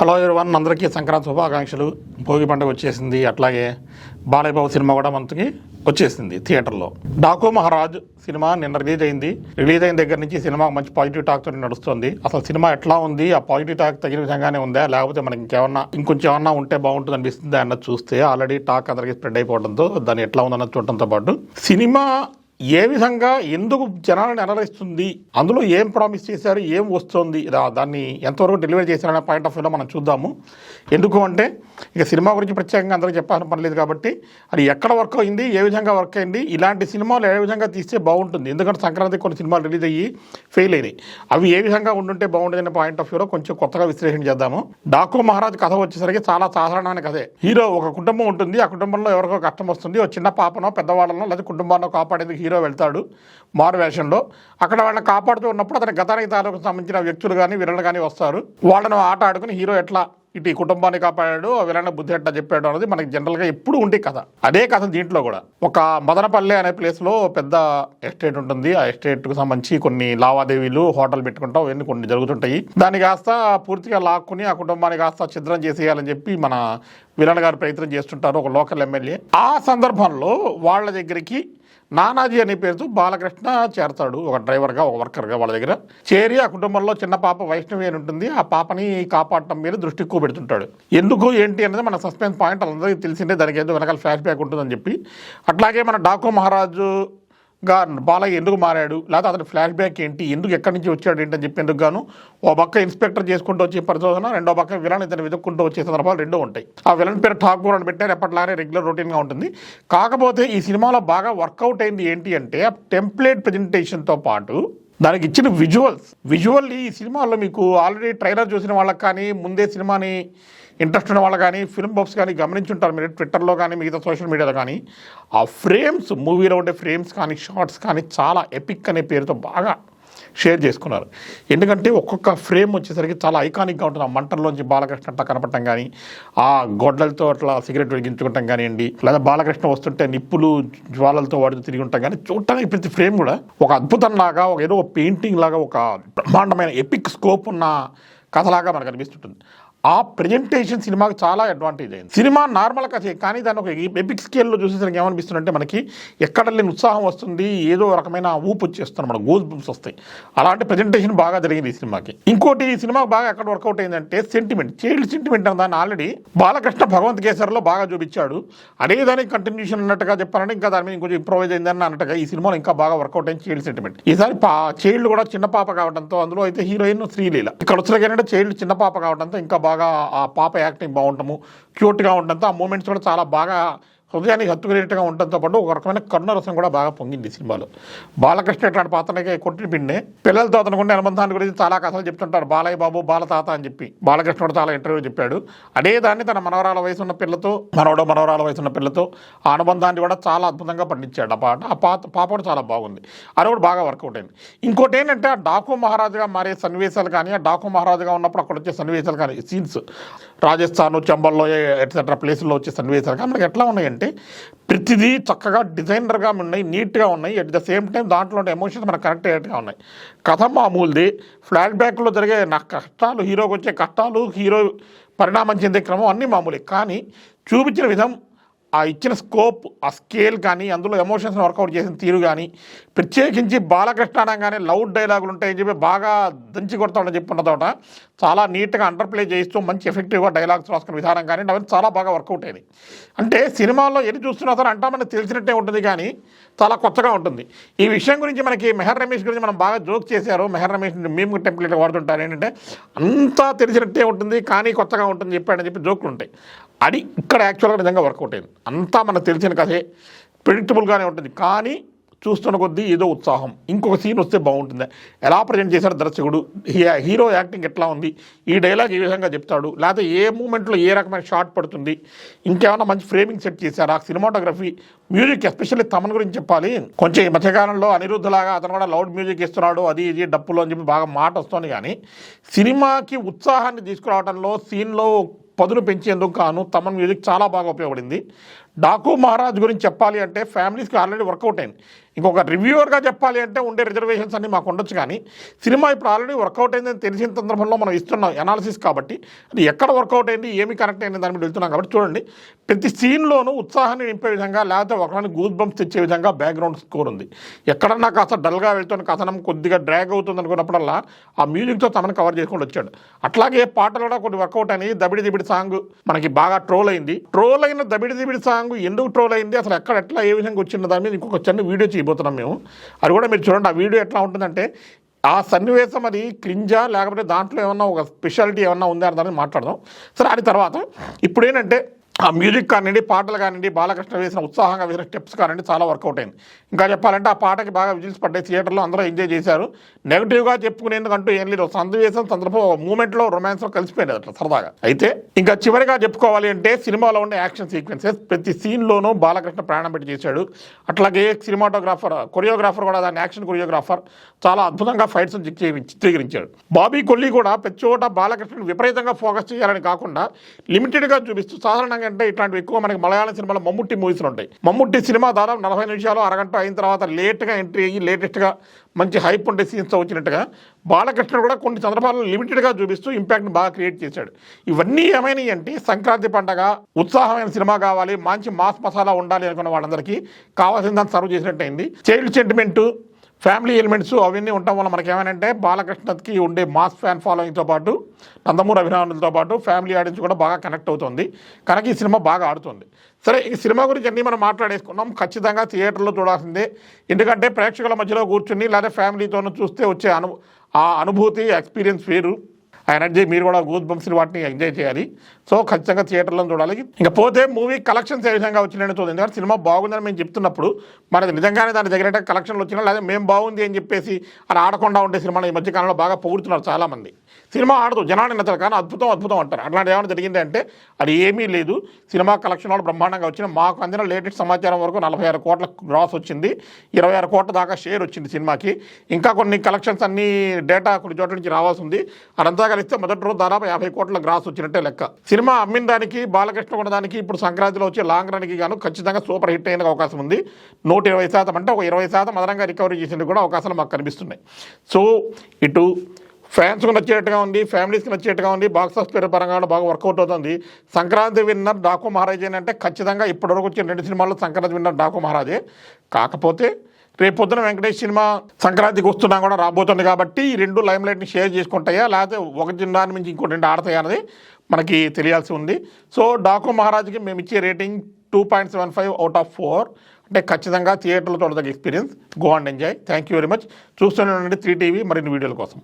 Hello one అందరికీ సంక్రాంతి శుభాకాంక్షలు. భోగి పండుగ వచ్చేసింది అట్లాగే బాలయ్యబాబు సినిమా కూడా మనకి వచ్చేసింది థియేటర్లో. డాకు మహారాజ్ సినిమా నిన్న రిలీజ్ అయింది. రిలీజ్ అయిన దగ్గర నుంచి సినిమా మంచి పాజిటివ్ టాక్ తోటి నడుస్తుంది. అసలు సినిమా ఎట్లా ఉంది? ఆ పాజిటివ్ టాక్ తగిన విధంగానే ఉందా? లేకపోతే మనకి ఇంకేమన్నా ఇంకొంచెం ఏమన్నా ఉంటే బాగుంటుంది అనిపిస్తుంది అన్నది చూస్తే ఆల్రెడీ టాక్ అందరికీ స్ప్రెడ్ అయిపోవడంతో దాన్ని ఎట్లా ఉందన్నది చూడటంతో పాటు సినిమా ఏ విధంగా ఎందుకు జనాలను అలరిస్తుంది అందులో ఏం ప్రామిస్ చేశారు ఏం వస్తుంది దా- దాన్ని ఎంతవరకు డెలివరీ చేశారనే పాయింట్ ఆఫ్ వ్యూలో మనం చూద్దాము. ఎందుకు అంటే ఇక సినిమా గురించి ప్రత్యేకంగా అందరికీ చెప్పాల్సిన పని లేదు కాబట్టి అది ఎక్కడ వర్క్ అయింది ఏ విధంగా వర్క్ అయింది ఇలాంటి సినిమాలు ఏ విధంగా తీస్తే బాగుంటుంది. ఎందుకంటే సంక్రాంతి కొన్ని సినిమాలు రిలీజ్ అయ్యి ఫెయిల్ అయినాయి. అవి ఏ విధంగా ఉండుంటే బాగుంటుంది అనే పాయింట్ ఆఫ్ వ్యూలో కొంచెం కొత్తగా విశ్లేషణ చేద్దాము. డాకు మహారాజ్ కథ వచ్చేసరికి చాలా సాధారణమైన కథే. హీరో ఒక కుటుంబం ఉంటుంది ఆ కుటుంబంలో ఎవరికో కష్టం వస్తుంది ఒక చిన్న పాపనో పెద్దవాళ్ళనో లేదా కుటుంబాన్ని కాపాడేందుకు హీరో వెళ్తాడు మారు వేషంలో. అక్కడ వాళ్ళని కాపాడుతూ ఉన్నప్పుడు అతని గతానికి తాలూకు సంబంధించిన వ్యక్తులు కానీ విలన్లు కానీ వస్తారు. వాళ్ళను ఆట ఆడుకుని హీరో ఎట్లా ఇటు ఈ కుటుంబాన్ని కాపాడాడు ఆ విలన్న బుద్ధి ఎట్లా చెప్పాడు అనేది మనకి జనరల్గా ఎప్పుడు ఉండే కథ. అదే కథ దీంట్లో కూడా. ఒక మదనపల్లె అనే ప్లేస్లో పెద్ద ఎస్టేట్ ఉంటుంది. ఆ ఎస్టేట్కు సంబంధించి కొన్ని లావాదేవీలు హోటల్ పెట్టుకుంటాం ఇవన్నీ కొన్ని జరుగుతుంటాయి. దాన్ని కాస్త పూర్తిగా లాక్కుని ఆ కుటుంబాన్ని కాస్త ఛిద్రం చేసేయాలని చెప్పి మన విలన్ గారు ప్రయత్నం చేస్తుంటారు ఒక లోకల్ ఎమ్మెల్యే. ఆ సందర్భంలో వాళ్ళ దగ్గరికి నానాజీ అనే పేరుతో బాలకృష్ణ చేరతాడు. ఒక డ్రైవర్గా ఒక వర్కర్గా వాళ్ళ దగ్గర. చేరి ఆ కుటుంబంలో చిన్న పాప వైష్ణవి అని ఉంటుంది. ఆ పాపని కాపాడటం మీద దృష్టి ఎక్కువ పెడుతుంటాడు ఎందుకు ఏంటి అనేది మన సస్పెన్స్ పాయింట్ అందరికీ తెలిసిందే. దానికి ఏదో వెనకాల ఫ్లాష్ బ్యాక్ ఉంటుందని చెప్పి. అట్లాగే మన డాకు మహారాజు గా బాలయ్య ఎందుకు మారాడు? లేకపోతే అతని ఫ్లాష్ బ్యాక్ ఏంటి? ఎందుకు ఎక్కడి నుంచి వచ్చాడు ఏంటని చెప్పి ఎందుకు గాను? ఓ పక్క ఇన్స్పెక్టర్ చేసుకుంటూ వచ్చే పరిశోధన రెండో పక్క విలన్ ఇతను వెతుక్కుంటూ వచ్చే సందర్భాలు రెండూ ఉంటాయి. ఆ విలన్ పేరు ఠాకూర్ అని పెట్టారు ఎప్పటిలానే రెగ్యులర్ రొటీన్గా ఉంటుంది. కాకపోతే ఈ సినిమాలో బాగా వర్కౌట్ అయింది ఏంటి అంటే ఆ టెంప్లెట్ ప్రజెంటేషన్తో పాటు దానికి ఇచ్చిన విజువల్స్ విజువల్లీ ఈ సినిమాలో మీకు ఆల్రెడీ ట్రైలర్ చూసిన వాళ్ళకి కానీ ముందే సినిమాని ఇంట్రెస్ట్ ఉన్న వాళ్ళు కానీ ఫిల్మ్ బాక్స్ కానీ గమనించుంటారు మీరు ట్విట్టర్లో కానీ మిగతా సోషల్ మీడియాలో కానీ. ఆ ఫ్రేమ్స్ మూవీలో ఉండే ఫ్రేమ్స్ కానీ షార్ట్స్ కానీ చాలా ఎపిక్ అనే పేరుతో బాగా షేర్ చేసుకున్నారు. ఎందుకంటే ఒక్కొక్క ఫ్రేమ్ వచ్చేసరికి చాలా ఐకానిక్గా ఉంటుంది. ఆ మంటల్లోంచి బాలకృష్ణ అట్లా కనపడటం కానీ ఆ గొడ్డలతో అట్లా సిగరెట్ వెలిగించుకుంటాం కానివ్వండి లేదా బాలకృష్ణ వస్తుంటే నిప్పులు జ్వాలలతో వాడుతూ తిరిగి ఉంటాం కానీ చూడటానికి ప్రతి ఫ్రేమ్ కూడా ఒక అద్భుతం లాగా ఒక ఏదో ఒక పెయింటింగ్ లాగా ఒక బ్రహ్మాండమైన ఎపిక్ స్కోప్ ఉన్న కథలాగా మనకు అనిపిస్తుంటుంది. ఆ ప్రజెంటేషన్ సినిమాకి చాలా అడ్వాంటేజ్ అయింది. సినిమా నార్మల్ కథే కానీ దాన్ని ఒక ఎపిక్ స్కేల్లో చూసేసరికి ఏమనిపిస్తుందంటే మనకి ఎక్కడ లేని ఉత్సాహం వస్తుంది ఏదో రకమైన ఊపు వచ్చేస్తుంది మన గోల్ బుమ్స్ వస్తాయి. అలాంటి ప్రజెంటేషన్ బాగా జరిగింది ఈ సినిమాకి. ఇంకోటి ఈ సినిమా బాగా ఎక్కడ వర్కౌట్ అయిందంటే సెంటిమెంట్ చైల్డ్ సెంటిమెంట్ అన్న దాన్ని ఆల్రెడీ బాలకృష్ణ భగవంత్ కేసరిలో బాగా చూపించాడు. అదే దానికి కంటిన్యూషన్ అన్నట్టుగా చెప్పాలంటే ఇంకా దాని మీద ఇంకొంచెం ఇంప్రూవైజ్ అయిందని అన్నట్టుగా ఈ సినిమాలో ఇంకా బాగా వర్కౌట్ అయింది చైల్డ్ సెంటిమెంట్ ఈసారి చైల్డ్ కూడా చిన్న పాప కావడంతో అందులో అయితే హీరోయిన్ శ్రీలీల. ఇక్కడ వచ్చిన చైల్డ్ చిన్న పాప కావడంతో ఇంకా బాగా ఆ పాప యాక్టింగ్ బాగుంటాము క్యూట్గా ఉండటంతో ఆ మూమెంట్స్ కూడా చాలా బాగా హృదయానికి హత్తుకునేట్టుగా ఉండటంతో పాటు ఒక రకమైన కరుణరసం కూడా బాగా పొంగింది సినిమాలో. బాలకృష్ణ ఇట్లాంటి పాత్రలకి కొట్టిన పిండే పిల్లలతో అతనికి అనుబంధాన్ని గురించి చాలా కథలు చెప్తుంటారు. బాలయ్య బాబు బాలతాత అని చెప్పి. బాలకృష్ణుడు చాలా ఇంటర్వ్యూ చెప్పాడు. అదే దాన్ని తన మనవరాల వయసు ఉన్న పిల్లతో మనవడో మనవరాల వయసు ఉన్న పిల్లతో ఆ అనుబంధాన్ని కూడా చాలా అద్భుతంగా పండించాడు. ఆ పాట ఆ పాత పాప కూడా చాలా బాగుంది. అది కూడా బాగా వర్కౌట్ అయింది. ఇంకోటి ఏంటంటే ఆ డాకు మహారాజుగా మారే సన్నివేశాలు కానీ ఆ డాకు మహారాజుగా ఉన్నప్పుడు అక్కడ వచ్చే సన్నివేశాలు కానీ సీన్స్. రాజస్థాన్ చంబల్లో ఎట్సెట్రా ప్లేసుల్లో వచ్చే సన్నివేశాలు కానీ మనకి ఎట్లా ఉన్నాయండి? ఏంటంటే ప్రతిదీ చక్కగా డిజైనర్గా ఉన్నాయి నీట్గా ఉన్నాయి. అట్ ద సేమ్ టైం దాంట్లో ఉండే ఎమోషన్స్ మనకు కనెక్ట్ అయ్యేట్టుగా ఉన్నాయి. కథ మామూలుది. ఫ్లాష్ బ్యాక్లో జరిగే నా కష్టాలు హీరోకి వచ్చే కష్టాలు హీరో పరిణామం చెందే క్రమం అన్నీ మామూలే. కానీ చూపించిన విధం ఆ ఇచ్చిన స్కోప్ ఆ స్కేల్ కానీ అందులో ఎమోషన్స్ని వర్కౌట్ చేసిన తీరు కానీ ప్రత్యేకించి బాలకృష్ణ అనగానే లౌడ్ డైలాగులు ఉంటాయని చెప్పి బాగా దంచి కొడతాడని చెప్పి ఉన్నదోట చాలా నీట్గా అండర్ప్లే చేస్తూ మంచి ఎఫెక్టివ్గా డైలాగ్స్ రాసుకున్న విధానం కానీ అవన్నీ చాలా బాగా వర్కౌట్ అయినాయి అంటే సినిమాల్లో ఎన్ని చూస్తున్నా సరే అంటామని మనకు తెలిసినట్టే ఉంటుంది కానీ చాలా కొత్తగా ఉంటుంది. ఈ విషయం గురించి మనకి మెహర్ రమేష్ గురించి మనం బాగా జోక్ చేశారు. మెహర్ రమేష్ మేము టెంప్లెట్ వాడుతుంటారు. ఏంటంటే అంతా తెలిసినట్టే ఉంటుంది కానీ కొత్తగా ఉంటుంది చెప్పాడని చెప్పి జోకులు ఉంటాయి. అది ఇక్కడ యాక్చువల్గా నిజంగా వర్కౌట్ అయింది. అంతా మనకు తెలిసిన కథే. ప్రిడిక్టబుల్గానే ఉంటుంది. కానీ చూస్తున్న కొద్దీ ఏదో ఉత్సాహం. ఇంకొక సీన్ వస్తే బాగుంటుంది. ఎలా ప్రజెంట్ చేశారు దర్శకుడు? హీ- హీరో యాక్టింగ్ ఎట్లా ఉంది? ఈ డైలాగ్ ఏ విధంగా చెప్తాడు? లేకపోతే ఏ మూమెంట్లో ఏ రకమైన షాట్ పడుతుంది? ఇంకేమైనా మంచి ఫ్రేమింగ్ సెట్ చేశారు? ఆ సినిమాటోగ్రఫీ మ్యూజిక్ ఎస్పెషల్లీ తమన్ గురించి చెప్పాలి. కొంచెం ఈ మధ్యకాలంలో అనిరుద్ధలాగా అతను కూడా లౌడ్ మ్యూజిక్ ఇస్తున్నాడు అది ఇది డప్పులు అని చెప్పి బాగా మాట వస్తుంది కానీ సినిమాకి ఉత్సాహాన్ని తీసుకురావడంలో సీన్లో పదును పెంచేందుకు గాను తమన్ మ్యూజిక్ చాలా బాగా ఉపయోగపడింది. డాకు మహారాజ్ గురించి చెప్పాలి అంటే ఫ్యామిలీస్కి ఆల్రెడీ వర్కౌట్ అయింది. ఇంకొక రివ్యూవర్గా చెప్పాలి అంటే ఉండే రిజర్వేషన్స్ అన్ని మాకు ఉండొచ్చు కానీ సినిమా ఇప్పుడు ఆల్రెడీ వర్కౌట్ అయిందని తెలిసిన సందర్భంలో మనం ఇస్తున్నాం అనాలిసిస్ కాబట్టి. అది ఎక్కడ వర్కౌట్ అయింది ఏమి కనెక్ట్ అయింది దాని మీద వెళ్తున్నాం కాబట్టి చూడండి. ప్రతి సీన్లోనూ ఉత్సాహాన్ని నింపే విధంగా లేకపోతే ఒకరిని గూస్ బంప్స్ తెచ్చే విధంగా బ్యాక్గ్రౌండ్ స్కోర్ ఉంది. ఎక్కడన్నా కాస్త డల్గా వెళ్తున్న కథనం కొద్దిగా డ్రాగ్ అవుతుంది అనుకున్నప్పుడల్లా ఆ మ్యూజిక్తో తమను కవర్ చేసుకుంటూ వచ్చాడు. అట్లాగే పాటలు కూడా కొన్ని వర్కౌట్ అయినాయి. దబిడి దిబిడి సాంగ్ మనకి బాగా ట్రోల్ అయింది. ట్రోల్ అయిన దబిడి దిబిడి సాంగ్ ఎందుకు ట్రోల్ అయింది? అసలు ఎక్కడ ఎట్లా ఏ విధంగా వచ్చిన దాని మీద ఇంకొక చిన్న వీడియో చేయబోతున్నాం మేము. అది కూడా మీరు చూడండి ఆ వీడియో ఎట్లా ఉంటుందంటే ఆ సన్నివేశం అది క్రింజా లేకపోతే దాంట్లో ఏమన్నా ఒక స్పెషాలిటీ ఏమన్నా ఉందా అని మాట్లాడదాం. సరే అది తర్వాత. ఇప్పుడు ఏంటంటే ఆ మ్యూజిక్ కానివ్వండి పాటలు కానివ్వండి బాలకృష్ణ వేసిన ఉత్సాహంగా వేసిన స్టెప్స్ కానివ్వండి చాలా వర్కౌట్ అయింది. ఇంకా చెప్పాలంటే ఆ పాటకి బాగా విజిల్స్ పడ్డాయి. థియేటర్లో అందరూ ఎంజాయ్ చేశారు. నెగిటివ్గా చెప్పుకునేందుకంటూ ఏం లేదు. సందేశం సందర్భం మూమెంట్లో రొమాన్స్లో కలిసిపోయింది అట్లా సరదాగా. అయితే ఇంకా చివరిగా చెప్పుకోవాలి అంటే సినిమాలో ఉండే యాక్షన్ సీక్వెన్సెస్. ప్రతి సీన్లోనూ బాలకృష్ణ ప్రాణం పెట్టి చేశాడు. అట్లాగే సినిమాటోగ్రాఫర్ కొరియోగ్రాఫర్ కూడా దాని యాక్షన్ కొరియోగ్రాఫర్ చాలా అద్భుతంగా ఫైట్స్ చిత్రీకరించాడు. బాబీ కొల్లి కూడా ప్రతి చోట బాలకృష్ణను విపరీతంగా ఫోకస్ చేయాలని కాకుండా లిమిటెడ్గా చూపిస్తూ సాధారణంగా అంటే ఇట్లాంటివి ఎక్కువ మనకి మలయాళం సినిమాలో మమ్ముట్టి మూవీస్ ఉంటాయి. మమ్ముట్టి సినిమా దాదాపు నలభై నిమిషాలు అరగంట అయిన తర్వాత లేట్గా ఎంట్రీ అయ్యి లేటెస్ట్గా మంచి హైప్ ఉండే సీన్స్తో వచ్చినట్టుగా బాలకృష్ణ కూడా కొన్ని సందర్భాల్లో లిమిటెడ్గా చూపిస్తూ ఇంపాక్ట్ని బాగా క్రియేట్ చేశాడు. ఇవన్నీ ఏమైనాయి అంటే సంక్రాంతి పండగ ఉత్సాహమైన సినిమా కావాలి మంచి మాస్ మసాలా ఉండాలి అనుకున్న వాళ్ళందరికీ కావాల్సిన దాన్ని సర్వ్ చేసినట్టు అయింది. చైల్డ్ సెంటిమెంటు ఫ్యామిలీ ఎలిమెంట్స్ అవన్నీ ఉండటం వల్ల మనకి ఏమైనా బాలకృష్ణకి ఉండే మాస్ ఫ్యాన్ ఫాలోయింగ్తో పాటు నందమూరి అభిమానులతో పాటు ఫ్యామిలీ ఆడియన్స్ కూడా బాగా కనెక్ట్ అవుతుంది. కనుక ఈ సినిమా బాగా ఆడుతుంది. సరే ఈ సినిమా గురించి అన్నీ మనం మాట్లాడేసుకున్నాం. ఖచ్చితంగా థియేటర్లో చూడాల్సిందే. ఎందుకంటే ప్రేక్షకుల మధ్యలో కూర్చుని లేదా ఫ్యామిలీతోనూ చూస్తే వచ్చే అను ఆ అనుభూతి ఎక్స్పీరియన్స్ వేరు. ఆ ఎనర్జీ మీరు కూడా గూత్ బంప్స్ని వాటిని ఎంజాయ్ చేయాలి. సో ఖచ్చితంగా థియేటర్లో చూడాలి. ఇంకా పోతే మూవీ కలెక్షన్స్ ఏ విధంగా వచ్చినాయని చూడండి. ఎందుకంటే సినిమా బాగుందని మేము చెప్తున్నప్పుడు మనది నిజంగానే దాని దగ్గర కలెక్షన్లు వచ్చినా లేదా మేము బాగుంది అని చెప్పేసి అని ఆడకుండా ఉండే సినిమాని ఈ మధ్యకాలంలో బాగా పొగుడుతున్నారు చాలామంది. సినిమా ఆడదు జనాన్ని నచ్చదు కానీ అద్భుతం అద్భుతం అంటారు. అట్లాంటి ఏమైనా జరిగింది అంటే అది ఏమీ లేదు. సినిమా కలెక్షన్ వాళ్ళు బ్రహ్మాండంగా వచ్చిన మాకు అందిన లేటెస్ట్ సమాచారం వరకు నలభై ఆరు కోట్ల గ్రాస్ వచ్చింది. ఇరవై ఆరు కోట్ల దాకా షేర్ వచ్చింది సినిమాకి. ఇంకా కొన్ని కలెక్షన్స్ అన్ని డేటా కొన్ని చోట్ల నుంచి రావాల్సి ఉంది. అదంతా కలిస్తే మొదటి రోజు దాదాపు యాభై కోట్ల గ్రాస్ వచ్చినట్టే లెక్క. సినిమా అమ్మిన దానికి బాలకృష్ణ కొనడానికి ఇప్పుడు సంక్రాంతిలో వచ్చే లాంగ్ రన్కి గాను ఖచ్చితంగా సూపర్ హిట్ అయిన అవకాశం ఉంది. నూట ఇరవై శాతం అంటే ఒక ఇరవై శాతం అదనంగా రికవరీ చేసేందుకు కూడా అవకాశాలు మాకు కనిపిస్తున్నాయి. సో ఇటు ఫ్యాన్స్కి నచ్చేట్టుగా ఉంది ఫ్యామిలీస్కి నచ్చేట్టుగా ఉంది బాక్స్ ఆఫీస్ పేరు పరంగా కూడా బాగా వర్కౌట్ అవుతుంది. సంక్రాంతి విన్నర్ డాకు మహారాజే అంటే ఖచ్చితంగా ఇప్పటివరకు వచ్చిన రెండు సినిమాల్లో సంక్రాంతి విన్నర్ డాకు మహారాజే. కాకపోతే రేపు పొద్దున వెంకటేష్ సినిమా సంక్రాంతికి వస్తున్నా కూడా రాబోతుంది కాబట్టి ఈ రెండు లైమ్ లైట్ని షేర్ చేసుకుంటాయా? లేకపోతే ఒకటి దాని నుంచి ఇంకోటి రెండు ఆడతాయా అనేది మనకి తెలియాల్సి ఉంది. సో డాకు మహారాజ్కి మేము ఇచ్చే rating two point seven five out of four. అంటే ఖచ్చితంగా థియేటర్లో చూడదగ్గ experience. Go and enjoy. Thank you very much. చూస్తూనే ఉండండి త్రీ టీవీ. మరిన్ని వీడియోల కోసం.